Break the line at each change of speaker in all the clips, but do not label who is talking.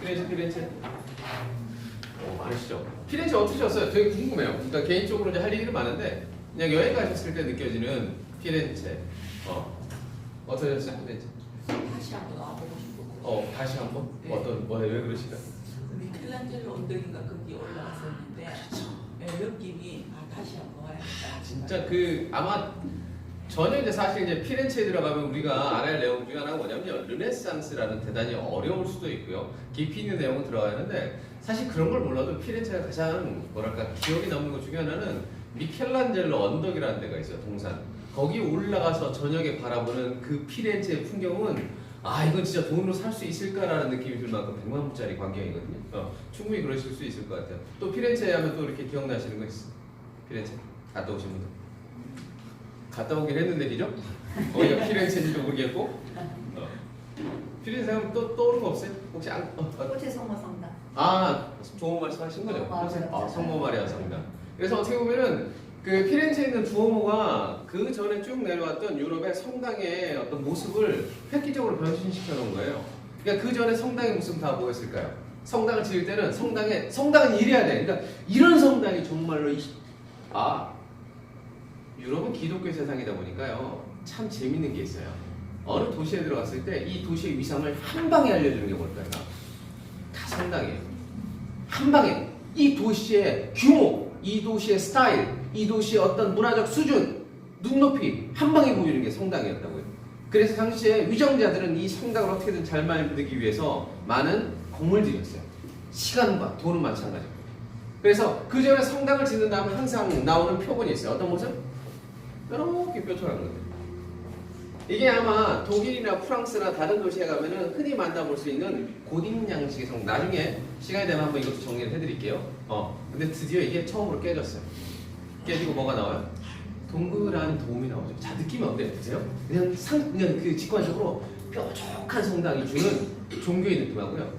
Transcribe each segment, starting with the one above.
피렌체 피렌체. 오 많으시죠. 피렌체 어떠셨어요? 되게 궁금해요. 그러니까 개인적으로 이제 할 일이 많은데 그냥 여행 가셨을 때 느껴지는 피렌체. 어 어떠셨어요, 피렌체?
다시 한번 와보고 싶고
어 다시 한번
네.
어떤 뭐왜 그러시까?
미켈란젤로 언덕인가 거기 올라갔었는데 네, 느낌이 아 다시 한번 와야겠다
진짜 그 아마 전혀 이제 사실 이제 피렌체에 들어가면 우리가 알아야 할 내용 중에 하나가 뭐냐면 르네상스라는 대단히 어려울 수도 있고요. 깊이 있는 내용은 들어가는데 사실 그런 걸 몰라도 피렌체가 가장 뭐랄까 기억에 남는 것 중에 하나는 미켈란젤로 언덕이라는 데가 있어요. 동산. 거기 올라가서 저녁에 바라보는 그 피렌체의 풍경은 아 이건 진짜 돈으로 살 수 있을까라는 느낌이 들 만큼 100만 불짜리 광경이거든요. 어, 충분히 그러실 수 있을 것 같아요. 또 피렌체 하면 또 이렇게 기억나시는 거 있어? 피렌체 갔다 오신 분들? 갔다 오긴 했는데 그죠? 거기가 피렌체인지도 모르겠고 어. 피렌체 하면 또 떠오르는 거 없어요? 혹시 안? 어, 어.
꽃의 성모 성당.
아 좋은 말씀하신 거죠?
성모 마리아
아. 성모 마리아 성당. 그래서 어떻게 보면은 그 피렌체에 있는 두오모가 그 전에 쭉 내려왔던 유럽의 성당의 어떤 모습을 획기적으로 변신시켜 놓은 거예요. 그러니까 그 전에 성당의 모습은 다 뭐였을까요? 성당을 지을 때는 성당에 성당은 이래야 돼. 그러니까 이런 성당이 정말로 이- 아 유럽은 기독교 세상이다 보니까요 참 재밌는 게 있어요. 어느 도시에 들어갔을 때 이 도시의 위상을 한 방에 알려주는 게 뭘까요? 다 성당이에요. 한 방에 이 도시의 규모, 이 도시의 스타일, 이 도시의 어떤 문화적 수준, 눈높이 한 방에 보여주는 게 성당이었다고요. 그래서 당시에 위정자들은 이 성당을 어떻게든 잘 만들기 위해서 많은 공을 들였어요. 시간과 돈은 마찬가지고. 그래서 그 전에 성당을 짓는 다음에 항상 나오는 표본이 있어요. 어떤 모습? 이렇게 뾰족한 거예요. 이게 아마 독일이나 프랑스나 다른 도시에 가면은 흔히 만나볼 수 있는 고딕 양식의 성. 나중에 시간이 되면 한번 이것도 정리를 해드릴게요. 어, 근데 드디어 이게 처음으로 깨졌어요. 깨지고 뭐가 나와요? 동그란 도움이 나오죠. 자 느낌이 어때요? 드세요? 그냥 상, 그냥 그 직관적으로 뾰족한 성당이 주는 종교의 느낌하고요.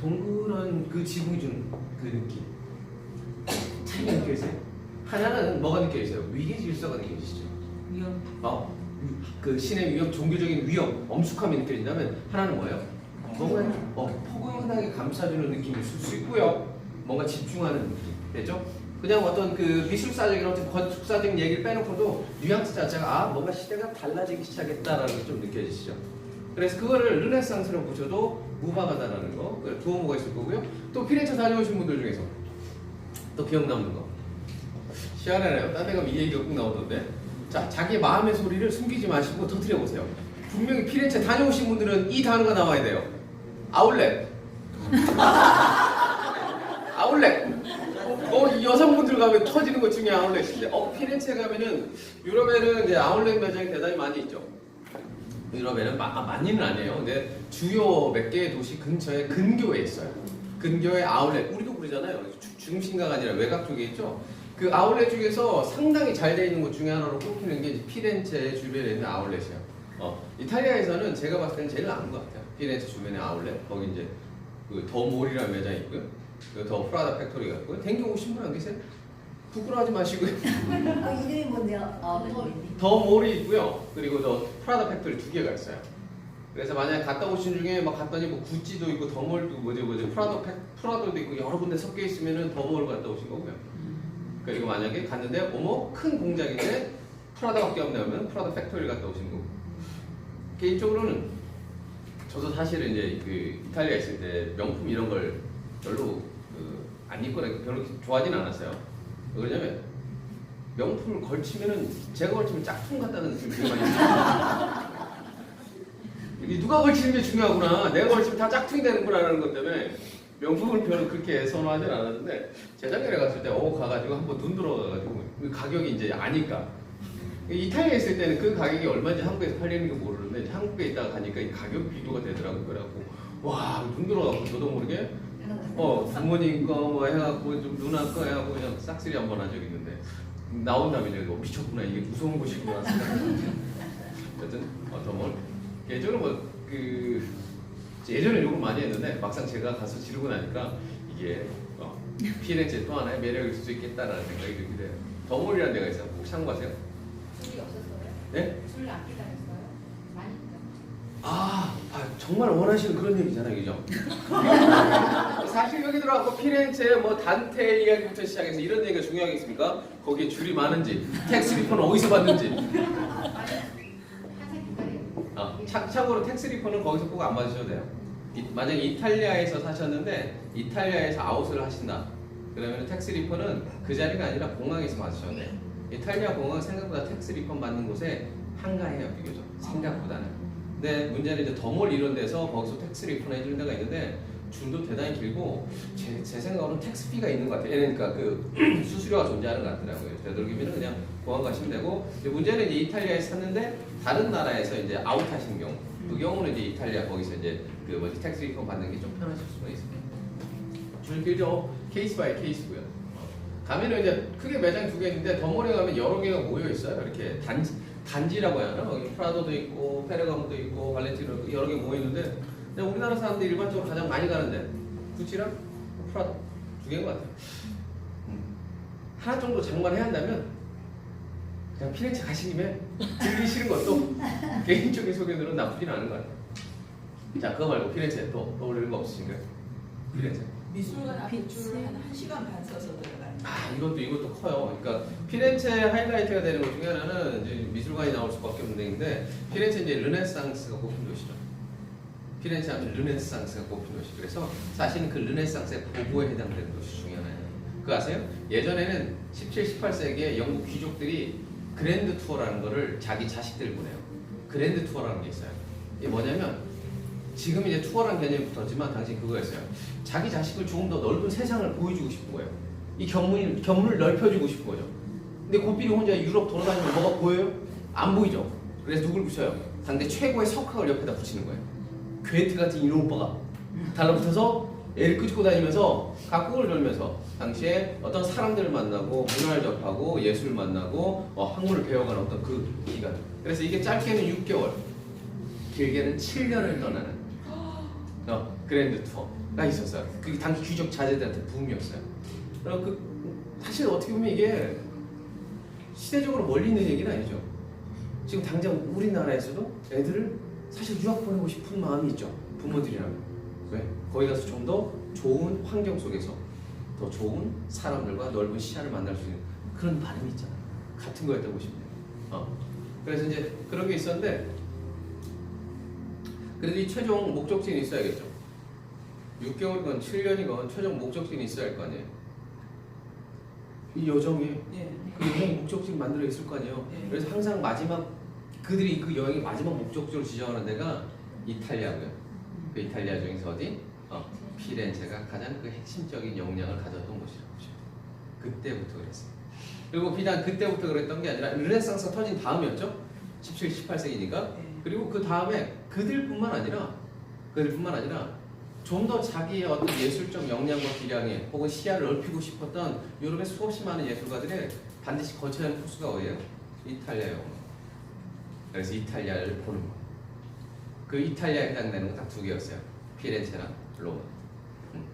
동그란 그 지붕이 주는 그 느낌. 차이가 느껴지세요? 하나는 뭐가 느껴지세요? 위계 질서가 느껴지시죠?
위험
어, 그 신의 위험, 종교적인 위험, 엄숙함이 느껴진다면 하나는 뭐예요? 뭔가 어, 포근하게 감싸주는 느낌이 있을 수 있고요. 뭔가 집중하는 느낌, 됐죠? 그냥 어떤 그 미술사적인 어떤 건축사적인 얘기를 빼놓고도 뉘앙스 자체가 아 뭔가 시대가 달라지기 시작했다라는 게 좀 느껴지시죠? 그래서 그거를 르네상스로 보셔도 무방하다라는 거, 그 두어모가 있을 거고요. 또 피렌체 다녀오신 분들 중에서 또 기억 남는 거. 시원하네요. 딴 데 가면 이 얘기가 꼭 나오던데. 자, 자기 마음의 소리를 숨기지 마시고 터뜨려 보세요. 분명히 피렌체 다녀오신 분들은 이 단어가 나와야 돼요. 아울렛. 아울렛. 어, 이 여성분들 가면 터지는 것 중에 아울렛인데, 어, 피렌체 가면은 유럽에는 이제 아울렛 매장이 대단히 많이 있죠. 유럽에는 마, 아, 많이는 아니에요. 근데 주요 몇 개의 도시 근처에 근교에 있어요. 근교에 아울렛, 우리도 그러잖아요. 주- 중심가가 아니라 외곽 쪽에 있죠. 그 아울렛 중에서 상당히 잘돼 있는 곳 중에 하나로 꼽히는 게 이제 피렌체 주변에 있는 아울렛이에요. 어, 이탈리아에서는 제가 봤을 때는 제일 나은 것 같아요. 피렌체 주변의 아울렛. 거기 이제 그더 몰이라는 매장이 있고요. 그더 프라다 팩토리가 있고요. 댕겨 오신 분 안 계세요? 부끄러워하지 마시고요.
그 이름이 뭔데요? 아,
더 몰이 있고요. 그리고 더 프라다 팩토리 두 개가 있어요. 그래서 만약에 갔다 오신 중에 막 갔더니 뭐 구찌도 있고 더몰도 뭐지 뭐지 프라도 팩 프라도도 있고 여러 군데 섞여 있으면은 더몰 갔다 오신 거고요. 그리고 만약에 갔는데 어머 큰 공장인데 프라다밖에 없네 하면 프라다 팩토리 갔다 오신 거고. 개인적으로는 저도 사실은 이제 그 이탈리아 있을 때 명품 이런 걸 별로 그 안 입거나 별로 좋아하진 않았어요. 왜 그러냐면 명품을 걸치면은 제가 걸치면 짝퉁 같다는 느낌이 많이 들어요. 이게 누가 걸치는 게 중요하구나. 내가 걸치면 다 짝퉁이 되는구나라는 것 때문에 명품을 별로 그렇게 선호하진 않았는데 재작년에 갔을 때어 가가지고 한번 눈 들어가가지고 그 가격이 이제 아니까 이탈리아에 있을 때는 그 가격이 얼마인지 한국에서 팔리는 거 모르는데 한국에 있다가 가니까 이 가격 비교가 되더라고요. 그래갖고 와눈 들어가고 저도 모르게 어 부모님 거 뭐 해갖고 좀 누나 거 해갖고 그냥 싹쓸이 한번 한 적이 있는데 나온 다음에 뭐 미쳤구나 이게 무서운 곳이구나 어쨌든 어떤 뭘 예전에 뭐그 예전에 욕을 많이 했는데 막상 제가 가서 지르고 나니까 이게 어, 피렌체 또 하나의 매력이 있을 수 있겠다라는 생각이 들게 돼요. 더몰이라는 데가 있어요. 혹시 참고하세요?
술이 없었어요?
네?
술을 안 기다렸어요? 많이 기다렸어요?
아, 아, 정말 원하시는 그런 얘기잖아요, 그죠? 사실 여기 들어가고 피렌체, 뭐 단테 이야기부터 시작해서 이런 얘기가 중요하겠습니까? 거기에 줄이 많은지, 텍스 리폰은 어디서 받는지. 아, 참, 참고로 리폰은 거기서 꼭 안 받으셔도 돼요. 이- 만약에 이탈리아에서 사셨는데 이탈리아에서 아웃을 하신다. 그러면 리폰은 그 자리가 아니라 공항에서 받으셔야 돼요. 이탈리아 공항은 생각보다 텍스 리폰 받는 곳에 한가해요, 비교적. 생각보다는. 근데 문제는 이제 더몰 이런 데서 거기서 텍스 리폰 해주는 데가 있는데 줄도 대단히 길고 제, 제 생각으로는 텍스피가 있는 것 같아요. 그러니까 그 수수료가 존재하는 것 같더라고요. 되도록이면 그냥 공항 가시면 되고 문제는 이제 이탈리아에서 샀는데 다른 나라에서 이제 아웃하시는 경우 그 경우는 이제 이탈리아 거기서 이제 그 뭐지 텍스 리폰 받는 게 좀 편하실 수가 있습니다. 줄 길죠. 케이스 바이 케이스고요. 어. 가면은 이제 크게 매장 두 개 있는데 더몰에 가면 여러 개가 모여 있어요. 이렇게 단지 단지라고 해야 하나? 여기 프라도도 있고 페르가모도 있고 발렌티노 여러 개 모여 있는데 근데 우리나라 사람들이 일반적으로 가장 많이 가는데 구찌랑 프라도 두 개인 것 같아요. 음. 하나 정도 장만해야 한다면 그냥 피렌체 가신 김에 들리시는 것도 개인적인 소견으로는 나쁘진 않은 것 같아요. 자 그거 말고 피렌체 또 떠올리는 거 없으신가요? 피렌체.
미술관 앞에 줄을 한 1시간 반 서서 들어가요.
아 이것도 이것도 커요. 그러니까 피렌체 하이라이트가 되는 것 중에 하나는 이제 미술관이 나올 수밖에 없는 데인데 피렌체 이제 르네상스가 꼽힌 도시죠. 피렌체 하면 르네상스가 꼽힌 도시. 그래서 사실은 그 르네상스의 고고에 해당되는 도시 중에 하나예요. 그거 아세요? 예전에는 17, 18세기에 영국 귀족들이 그랜드 투어라는 거를 자기 자식들 보내요. 그랜드 투어라는 게 있어요. 이게 뭐냐면 지금 이제 투어라는 개념이 붙었지만 당시 그거였어요. 자기 자식을 조금 더 넓은 세상을 보여주고 싶은 거예요. 이 견문, 견문을 넓혀주고 싶은 거죠. 근데 고삐리 혼자 유럽 돌아다니면 뭐가 보여요? 안 보이죠. 그래서 누굴 붙여요? 당대 최고의 석학을 옆에다 붙이는 거예요. 괴트 같은 이런 오빠가 달라붙어서 애를 끄집고 다니면서 각국을 돌면서 당시에 어떤 사람들을 만나고 문화를 접하고 예술을 만나고 어, 학문을 배워가는 어떤 그 기간. 그래서 이게 짧게는 6개월, 길게는 7년을 떠나는 어, 그랜드 투어가 있었어요. 그게 당시 귀족 자제들한테 붐이었어요. 그럼 그 사실 어떻게 보면 이게 시대적으로 멀리 있는 얘기는 아니죠. 지금 당장 우리나라에서도 애들을 사실 유학 보내고 싶은 마음이 있죠. 부모들이라면. 왜? 거기 가서 좀더 좋은 환경 속에서 더 좋은 사람들과 넓은 시야를 만날 수 있는 그런 바람이 있잖아요. 같은 거였다고 보시면 돼요. 어. 그래서 이제 그런 게 있었는데 그래도 이 최종 목적지는 있어야겠죠. 6개월이건 7년이건 최종 목적지는 있어야 할 거 아니에요. 이 여정에
예.
그 여행 목적지를 만들어 있을 거 아니에요.
네.
그래서 항상 마지막 그들이 그 여행의 마지막 목적지로 지정하는 데가 이탈리아고요. 그 이탈리아 중에서 어디? 어, 피렌체가 가장 그 핵심적인 역량을 가졌던 곳이라고 보시면 돼요. 그때부터 그랬어요. 그리고 비단 그때부터 그랬던 게 아니라 르네상스가 터진 다음이었죠. 17, 18세기니까.
예.
그리고 그 다음에 그들뿐만 아니라 그들뿐만 아니라 좀 더 자기의 어떤 예술적 역량과 기량에 혹은 시야를 넓히고 싶었던 유럽의 수없이 많은 예술가들의 반드시 거쳐야 하는 코스가 어디예요? 이탈리아예요. 그래서 이탈리아를 보는 거. 그 이탈리아에 해당되는 건 딱 두 개였어요. 피렌체랑 로마. 음.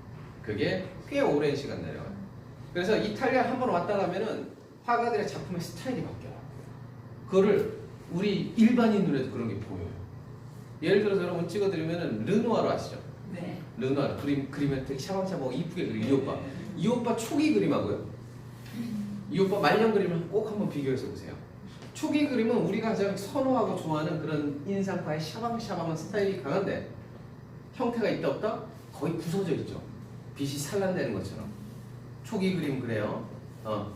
그게 꽤 오랜 시간 내려가요. 그래서 이탈리아 한 번 왔다 가면은 화가들의 작품의 스타일이 바뀌어요. 그거를 우리 일반인 눈에도 그런 게 보여요. 예를 들어서 여러분 찍어드리면은 르누아르 아시죠?
네.
르누아르 그림 그리면 되게 샤방샤방 이쁘게 그리 이 오빠. 이 오빠 초기 그림하고요. 이 오빠 말년 그림을 꼭 한번 비교해서 보세요. 초기 그림은 우리가 가장 선호하고 좋아하는 그런 인상파의 샤방샤방한 스타일이 강한데 형태가 있다 없다 거의 부서져 있죠. 빛이 산란되는 것처럼. 초기 그림 그래요. 어.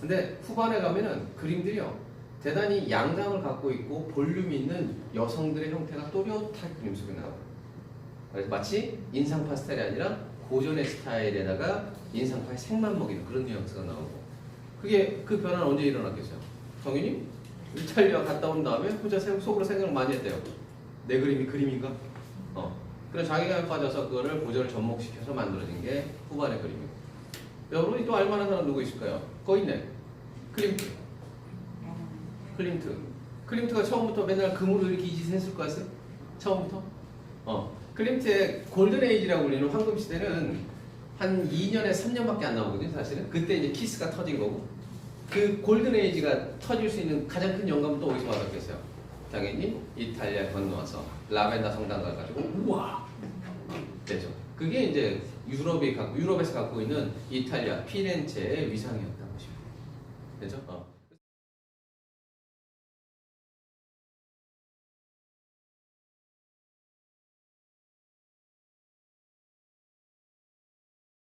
근데 후반에 가면은 그림들이요. 대단히 양감을 갖고 있고 볼륨 있는 여성들의 형태가 또렷한 그림 속에 나와요. 그래서 마치 인상 파 스타일이 아니라 고전의 스타일에다가 인상파의 색만 먹이는 그런 뉘앙스가 나오고 그게 그 변화는 언제 일어났겠어요? 당연히 이탈리아 갔다 온 다음에 혼자 생- 속으로 생각을 많이 했대요. 내 그림이 그림인가? 어. 그래서 자기가 빠져서 그거를 고전을 접목시켜서 만들어진 게 후반의 그림이고 여러분이 또 알만한 사람 누구 있을까요? 거기 있네. 클림트. 클림트. 클림트가 처음부터 맨날 금으로 이렇게 이 짓을 했을 것 같아요? 처음부터? 어. 클림트의 골든 에이지라고 불리는 황금 시대는 한 2년에 3년밖에 안 나오거든요, 사실은. 그때 이제 키스가 터진 거고. 그 골든 에이지가 터질 수 있는 가장 큰 영감은 또 어디서 받았겠어요? 당연히 이탈리아 건너와서 라벤다 성당 가가지고 우와 되죠. 그게 이제 유럽이 갖고 유럽에서 갖고 있는 이탈리아 피렌체의 위상이었다고 보시면 돼요. 되죠? 어.